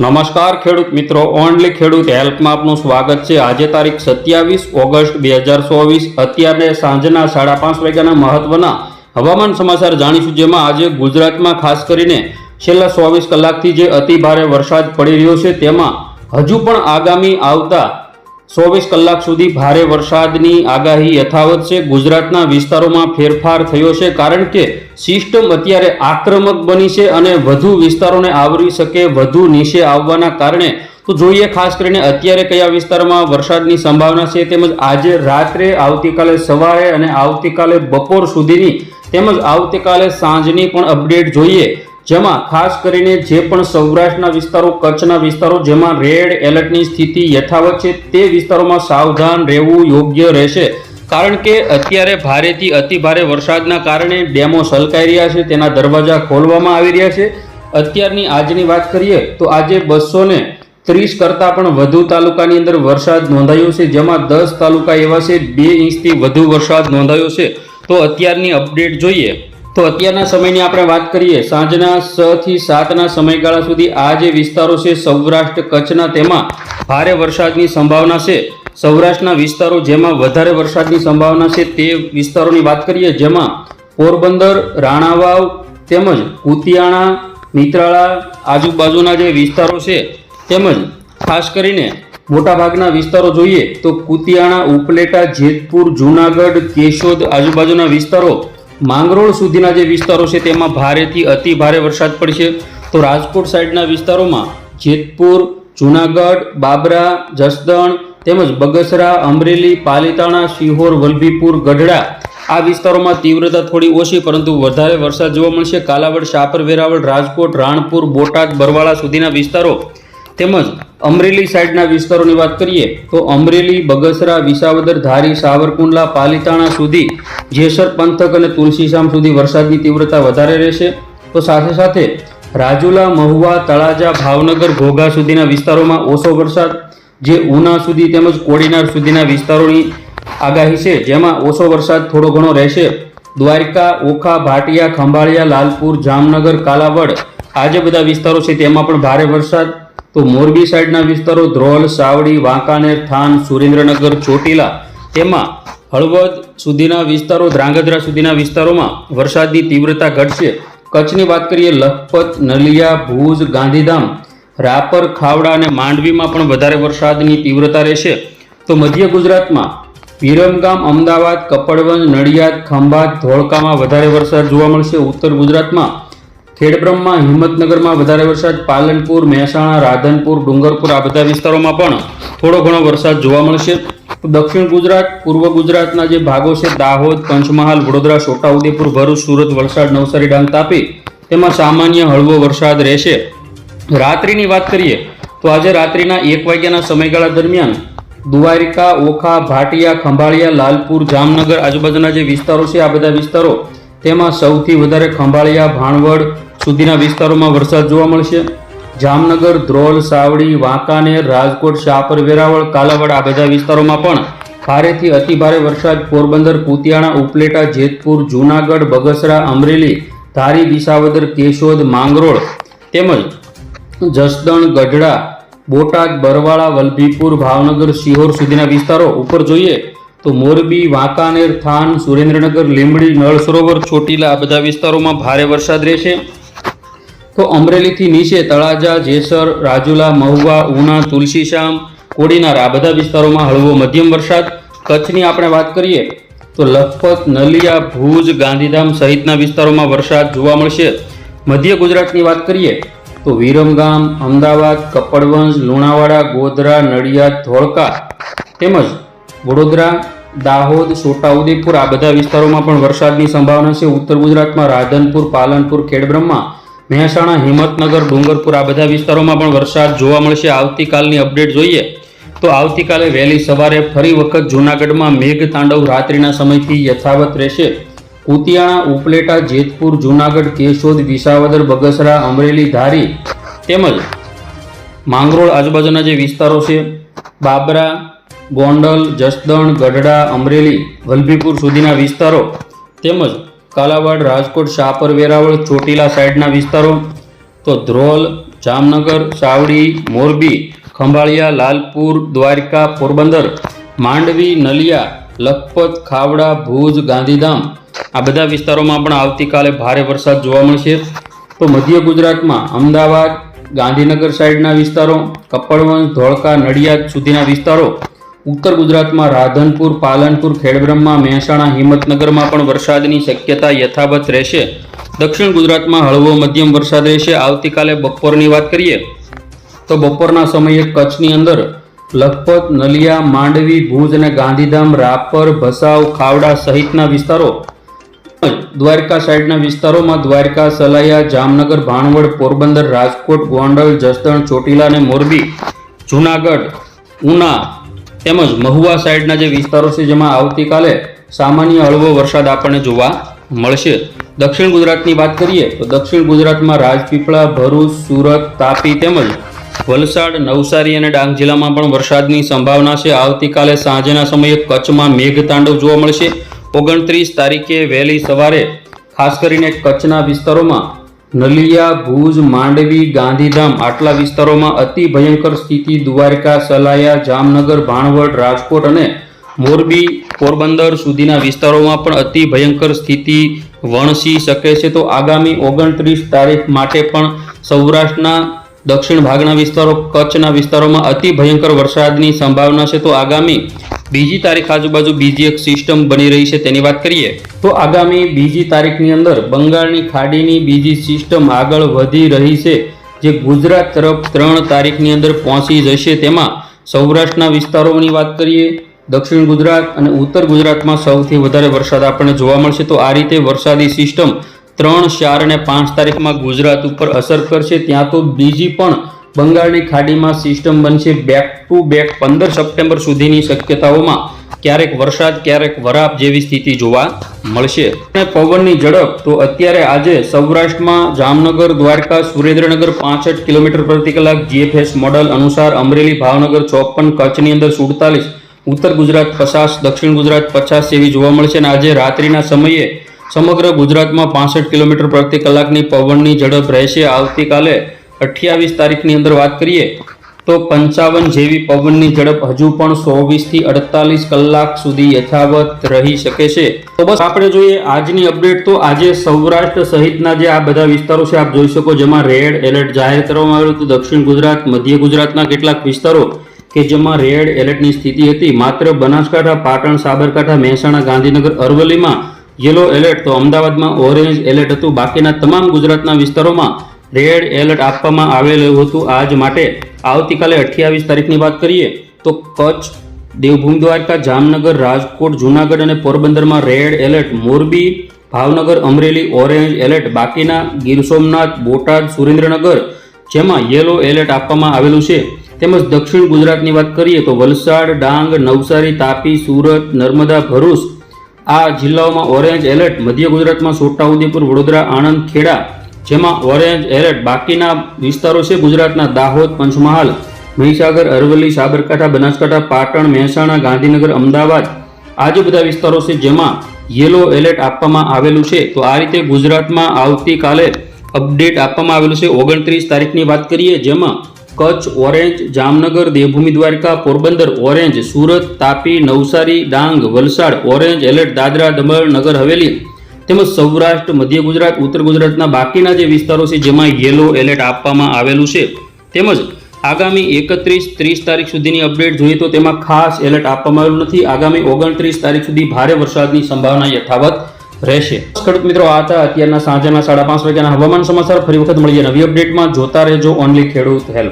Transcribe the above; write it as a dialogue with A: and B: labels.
A: નમસ્કાર ખેડૂત મિત્રો ઓનલી ખેડૂત હેલ્પમાં આપનું સ્વાગત છે. આજે તારીખ સત્યાવીસ ઓગસ્ટ બે હજાર ચોવીસ, અત્યારે સાંજના સાડા પાંચ વાગ્યાના મહત્વના હવામાન સમાચાર જાણીશું, જેમાં આજે ગુજરાતમાં ખાસ કરીને છેલ્લા ચોવીસ કલાકથી જે અતિભારે વરસાદ પડી રહ્યો છે, તેમાં હજુ પણ આગામી આવતા ચોવીસ કલાક સુધી ભારે વરસાદની આગાહી યથાવત છે. ગુજરાતના વિસ્તારોમાં ફેરફાર થયો છે કારણ કે સિસ્ટમ અત્યારે આક્રમક બની છે અને વધુ વિસ્તારોને આવરી શકે, વધુ નીચે આવવાના કારણે. તો જોઈએ ખાસ કરીને અત્યારે કયા વિસ્તારમાં વરસાદની સંભાવના છે તેમજ આજે રાત્રે આવતીકાલે સવારે અને આવતીકાલે બપોર સુધીની તેમજ આવતીકાલે સાંજની પણ અપડેટ જોઈએ. જેમાં ખાસ કરીને જે પણ સૌરાષ્ટ્રના વિસ્તારો, કચ્છના વિસ્તારો, જેમાં રેડ એલર્ટની સ્થિતિ યથાવત છે, તે વિસ્તારોમાં સાવધાન રહેવું યોગ્ય રહેશે. કારણ કે અત્યારે ભારેથી અતિ ભારે વરસાદના કારણે ડેમો સલકાઈ રહ્યા છે, તેના દરવાજા ખોલવામાં આવી રહ્યા છે. અત્યારની આજની વાત કરીએ તો આજે બસો ને ત્રીસ કરતાં પણ વધુ તાલુકાની અંદર વરસાદ નોંધાયો છે, જેમાં દસ તાલુકા એવા છે, બે ઇંચથી વધુ વરસાદ નોંધાયો છે. તો અત્યારની અપડેટ જોઈએ તો અત્યારના સમયની આપણે વાત કરીએ, સાંજના છ થી સાતના સમયગાળા સુધી આ જે વિસ્તારો છે, સૌરાષ્ટ્ર કચ્છના તેમાં ભારે વરસાદની સંભાવના છે. સૌરાષ્ટ્રના વિસ્તારો જેમાં વધારે વરસાદની સંભાવના છે તે વિસ્તારોની વાત કરીએ, જેમાં પોરબંદર, રાણાવાવ તેમજ કુતિયાણા મિત્રાળા આજુબાજુના જે વિસ્તારો છે તેમજ ખાસ કરીને મોટાભાગના વિસ્તારો જોઈએ તો કુતિયાણા, ઉપલેટા, જેતપુર, જૂનાગઢ, કેશોદ આજુબાજુના વિસ્તારો માંગરોળ સુધીના જે વિસ્તારો છે તેમાં ભારેથી અતિ ભારે વરસાદ પડશે તો રાજકોટ સાઈડના વિસ્તારોમાં જેતપુર, જૂનાગઢ, બાબરા, જસદણ તેમજ બગસરા, અમરેલી, પાલીતાણા સિહોર વલભીપુર, ગઢડા આ વિસ્તારોમાં તીવ્રતા થોડી ઓછી પરંતુ વધારે વરસાદ જોવા મળશે. કાલાવડ, શાપર, વેરાવળ, રાજકોટ, રાણપુર, બોટાદ, બરવાળા સુધીના વિસ્તારો તેમજ અમરેલી સાઈડના વિસ્તારોની વાત કરીએ, તો અમરેલી, બગસરા, વિસાવદર, ધારી, સાવરકુંડલા, પાલીતાણા સુધી જેસર પંથક અને તુલસીશામ સુધી વરસાદની તીવ્રતા વધારે રહેશે. તો સાથે સાથે રાજુલા, મહુવા, તળાજા, ભાવનગર, ઘોઘા સુધીના વિસ્તારોમાં ઓછો વરસાદ, જે ઉના સુધી તેમજ કોડીનાર સુધીના વિસ્તારોની આગાહી છે, જેમાં ઓછો વરસાદ થોડો ઘણો રહેશે. દ્વારકા, ઓખા, ભાટિયા, ખંભાળિયા, લાલપુર, જામનગર, કાલાવડ, આ જે બધા વિસ્તારો છે તેમાં પણ ભારે વરસાદ તો મોરબી સાઈડના વિસ્તારો ધ્રોલ, સાવડી, વાંકાનેર, થાન, સુરેન્દ્રનગર, ચોટીલા તેમાં હળવદ સુધીના વિસ્તારો, ધ્રાંગધ્રા સુધીના વિસ્તારોમાં વરસાદની તીવ્રતા ઘટશે. કચ્છની વાત કરીએ, લખપત, નલિયા, ભુજ, ગાંધીધામ, રાપર, ખાવડા અને માંડવીમાં પણ વધારે વરસાદની તીવ્રતા રહેશે. તો મધ્ય ગુજરાતમાં વિરમગામ, અમદાવાદ, કપડવંજ, નડિયાદ, ખંભાત, ધોળકામાં વધારે વરસાદ જોવા મળશે. ઉત્તર ગુજરાતમાં ખેડબ્રહ્મા હિંમતનગરમાં વધારે વરસાદ, પાલનપુર, મહેસાણા, રાધનપુર, ડુંગરપુર, આ બધા વિસ્તારોમાં પણ થોડો ઘણો વરસાદ જોવા મળશે. દક્ષિણ ગુજરાત, પૂર્વ ગુજરાતના જે ભાગો છે, દાહોદ, પંચમહાલ, વડોદરા, છોટાઉદેપુર, ભરૂચ, સુરત, વલસાડ, નવસારી, ડાંગ, તાપી, તેમાં સામાન્ય હળવો વરસાદ રહેશે. રાત્રિની વાત કરીએ, તો આજે રાત્રિના એક વાગ્યાના સમયગાળા દરમિયાન દુવારિકા, ઓખા, ભાટિયા, ખંભાળિયા, લાલપુર, જામનગર આજુબાજુના જે વિસ્તારો છે, આ બધા વિસ્તારો, તેમાં સૌથી વધારે ખંભાળિયા, ભાણવડ સુધીના વિસ્તારોમાં વરસાદ જોવા મળશે. જામનગર, ધ્રોલ, સાવડી, વાંકાનેર, રાજકોટ, શાપર, વેરાવળ, કાલાવડ આ બધા વિસ્તારોમાં પણ ભારેથી અતિભારે વરસાદ. પોરબંદર, કુતિયાણા, ઉપલેટા, જેતપુર, જૂનાગઢ, બગસરા, અમરેલી, ધારી, વિસાવદર, કેશોદ, માંગરોળ તેમજ જસદણ, ગઢડા, બોટાદ, બરવાળા, વલભીપુર, ભાવનગર, શિહોર સુધીના વિસ્તારો ઉપર જોઈએ તો મોરબી, વાંકાનેર, થાન, સુરેન્દ્રનગર, લીંબડી, નળ સરોવર, ચોટીલા આ બધા વિસ્તારોમાં ભારે વરસાદ રહેશે. તો અમરેલીથી નીચે તળાજા, જેસર, રાજુલા, મહુવા, ઉના તુલસીશ્યામ કોડીનાર આ બધા વિસ્તારોમાં હળવો મધ્યમ વરસાદ. કચ્છની આપણે વાત કરીએ તો લખપત, નલિયા, ભુજ, ગાંધીધામ સહિતના વિસ્તારોમાં વરસાદ જોવા મળશે. મધ્ય ગુજરાતની વાત કરીએ તો વિરમગામ, અમદાવાદ, કપડવંજ, લુણાવાડા, ગોધરા, નડિયાદ, ધોળકા તેમજ વડોદરા, દાહોદ, છોટાઉદેપુર આ બધા વિસ્તારોમાં પણ વરસાદની સંભાવના છે. ઉત્તર ગુજરાતમાં રાધનપુર, પાલનપુર, ખેડબ્રહ્મા મહેસાણા, હિંમતનગર, ડુંગરપુર આ બધા વિસ્તારોમાં પણ વરસાદ જોવા મળશે. આવતીકાલની અપડેટ જોઈએ તો આવતીકાલે વહેલી સવારે ફરી વખત જૂનાગઢમાં મેઘ તાંડવ રાત્રિના સમયથી યથાવત રહેશે. કુતિયાણા, ઉપલેટા, જેતપુર, જૂનાગઢ, કેશોદ, વિસાવદર, બગસરા, અમરેલી, ધારી તેમજ માંગરોળ આજુબાજુના જે વિસ્તારો છે, બાબરા, ગોંડલ, જસદણ, ગઢડા, અમરેલી, વલભીપુર સુધીના વિસ્તારો તેમજ કાલાવાડ, રાજકોટ, શાપર, વેરાવળ, ચોટીલા સાઈડના વિસ્તારો તો ધ્રોલ, જામનગર, સાવડી, મોરબી, ખંભાળિયા, લાલપુર, દ્વારકા, પોરબંદર, માંડવી, નલિયા, લખપત, ખાવડા, ભુજ, ગાંધીધામ આ બધા વિસ્તારોમાં પણ આવતીકાલે ભારે વરસાદ જોવા મળશે. તો મધ્ય ગુજરાતમાં અમદાવાદ, ગાંધીનગર સાઈડના વિસ્તારો, કપડવંજ, ધોળકા, નડિયાદ સુધીના વિસ્તારો ઉત્તર ગુજરાતમાં રાધનપુર, પાલનપુર, ખેડબ્રહ્મા, મહેસાણા, હિંમતનગરમાં પણ વરસાદની શક્યતા યથાવત રહેશે. દક્ષિણ ગુજરાતમાં હળવો મધ્યમ વરસાદ રહેશે. આવતીકાલે બપોરની વાત કરીએ તો બપોરના સમયે કચ્છની અંદર લખપત, નલિયા, માંડવી, ભુજ અને ગાંધીધામ, રાપર, ભસાવ, ખાવડા સહિતના વિસ્તારો દ્વારકા સાઈડના વિસ્તારોમાં દ્વારકા, સલાયા, જામનગર, ભાણવડ, પોરબંદર, રાજકોટ, ગોંડલ, જસદણ, ચોટીલા અને મોરબી, જુનાગઢ, ઉના તેમજ મહુવા સાઈડના જે વિસ્તારો છે જેમાં આવતીકાલે સામાન્ય હળવો વરસાદ આપણને જોવા મળશે. દક્ષિણ ગુજરાતની વાત કરીએ તો દક્ષિણ ગુજરાતમાં રાજપીપળા, ભરૂચ, સુરત, તાપી તેમજ વલસાડ, નવસારી અને ડાંગ જિલ્લામાં પણ વરસાદની સંભાવના છે. આવતીકાલે સાંજના સમયે કચ્છમાં મેઘતાંડવ જોવા મળશે. ઓગણત્રીસ તારીખે વહેલી સવારે ખાસ કરીને કચ્છના વિસ્તારોમાં નલિયા, ભુજ, માંડવી, ગાંધીધામ આટલા વિસ્તારોમાં અતિ ભયંકર સ્થિતિ, દ્વારકા, સલાયા, જામનગર, ભાણવડ, રાજકોટ અને મોરબી પોરબંદર સુધીના વિસ્તારોમાં પણ અતિ ભયંકર સ્થિતિ વણસી શકે છે. તો આગામી ઓગણત્રીસ તારીખ માટે પણ સૌરાષ્ટ્રના દક્ષિણ ભાગના વિસ્તારો, કચ્છના વિસ્તારોમાં અતિ ભયંકર વરસાદની સંભાવના છે. તો આગામી બીજી તારીખ આજુબાજુ બીજી એક સિસ્ટમ બની રહી છે, તેની વાત કરીએ, તો આગામી બીજી તારીખની અંદર બંગાળની ખાડીની બીજી સિસ્ટમ આગળ વધી રહી છે, જે ગુજરાત તરફ ત્રણ તારીખની અંદર પહોંચી જશે. તેમાં સૌરાષ્ટ્રના વિસ્તારોની વાત કરીએ, દક્ષિણ ગુજરાત અને ઉત્તર ગુજરાતમાં સૌથી વધારે વરસાદ આપણને જોવા મળશે. તો આ રીતે વરસાદી સિસ્ટમ ત્રણ ચાર અને પાંચ તારીખમાં ગુજરાત ઉપર અસર કરશે. ત્યાં તો બીજી પણ બંગાળની ખાડીમાં સિસ્ટમ બનશે બેક ટુ બેક પંદર સપ્ટેમ્બર સુધીની શક્યતાઓમાં. ક્યારેક વરસાદ, ક્યારેક વરાપ જેવી સ્થિતિ જોવા મળશે. અને પવનની ઝડપ, તો અત્યારે આજે સૌરાષ્ટ્રમાં જામનગર, દ્વારકા, સુરેન્દ્રનગર પાંસઠ કિલોમીટર પ્રતિ કલાક જીએફએસ મોડલ અનુસાર અમરેલી, ભાવનગર ચોપન, કચ્છની અંદર સુડતાલીસ, ઉત્તર ગુજરાત પચાસ, દક્ષિણ ગુજરાત પચાસ જેવી જોવા મળશે. અને આજે રાત્રિના સમયે સમગ્ર ગુજરાતમાં પાસઠ કિલોમીટર પ્રતિ કલાકની પવનની ઝડપ રહેશે. આવતીકાલે અઠ્યાવીસ તારીખની અંદર વાત કરીએ, તો પંચાવન જેવી પવનની ઝડપ હજુ પણ ચોવીસથી અડતાલીસ કલાક સુધી યથાવત રહી શકે છે. તો બસ આપણે જોઈએ આજની અપડેટ. તો આજે સૌરાષ્ટ્ર સહિતના જે આ બધા વિસ્તારો છે, આપ જોઈ શકો જેમાં રેડ એલર્ટ જાહેર કરવામાં આવ્યું હતું. દક્ષિણ ગુજરાત, મધ્ય ગુજરાતના કેટલાક વિસ્તારો કે જેમાં રેડ એલર્ટની સ્થિતિ હતી. માત્ર બનાસકાંઠા, પાટણ, સાબરકાંઠા, મહેસાણા, ગાંધીનગર, અરવલ્લીમાં યલો એલર્ટ, તો અમદાવાદમાં ઓરેન્જ એલર્ટ હતું. બાકીના તમામ ગુજરાતના વિસ્તારોમાં રેડ એલર્ટ આપવામાં આવેલું હતું આજ માટે. આવતીકાલે અઠ્યાવીસ તારીખની વાત કરીએ તો કચ્છ, દેવભૂમિ દ્વારકા, જામનગર, રાજકોટ, જૂનાગઢ અને પોરબંદરમાં red alert Morbi, Bhavnagar, Amreli orange alert બાકીના ગીર સોમનાથ, બોટાદ, સુરેન્દ્રનગર, જેમાં યેલો એલર્ટ આપવામાં આવેલું છે. તેમજ દક્ષિણ ગુજરાતની વાત કરીએ તો વલસાડ, ડાંગ, નવસારી, તાપી, સુરત, નર્મદા, ભરૂચ આ જિલ્લાઓમાં ઓરેન્જ એલર્ટ મધ્ય ગુજરાતમાં છોટાઉદેપુર, વડોદરા, આણંદ, ખેડા જેમાં ઓરેન્જ એલર્ટ બાકીના વિસ્તારો છે ગુજરાતના દાહોદ, પંચમહાલ, મહીસાગર, અરવલ્લી, સાબરકાંઠા, બનાસકાંઠા, પાટણ, મહેસાણા, ગાંધીનગર, અમદાવાદ આ જે બધા વિસ્તારો છે જેમાં યલો એલર્ટ આપવામાં આવેલું છે. તો આ રીતે ગુજરાતમાં આવતીકાલે અપડેટ આપવામાં આવેલું છે. ઓગણત્રીસ તારીખની વાત કરીએ જેમાં Kutch, orange, Jamnagar, Devbhumi, Dwarka, Porbandar, orange, Surat, Tapi, Navsari, Dang, Valsad, orange alert Dadra, Daman, Nagar, Haveli તેમજ સૌરાષ્ટ્ર, મધ્ય ગુજરાત, ઉત્તર ગુજરાતના બાકીના જે વિસ્તારો છે, જેમાં યેલો એલર્ટ આપવામાં આવેલું છે. તેમજ આગામી એકત્રીસ ત્રીસ તારીખ સુધીની અપડેટ જોઈએ તો તેમાં ખાસ એલર્ટ આપવામાં આવેલું નથી. આગામી ઓગણત્રીસ તારીખ સુધી ભારે વરસાદની સંભાવના યથાવત રહેશે. ખેડૂત મિત્રો, આ હતા અત્યારના સાંજના સાડા પાંચ વાગ્યાના હવામાન સમાચાર. ફરી વખત મળીએ નવી અપડેટમાં જોતા રહેજો. ઓનલી ખેડૂત હેલ્પ.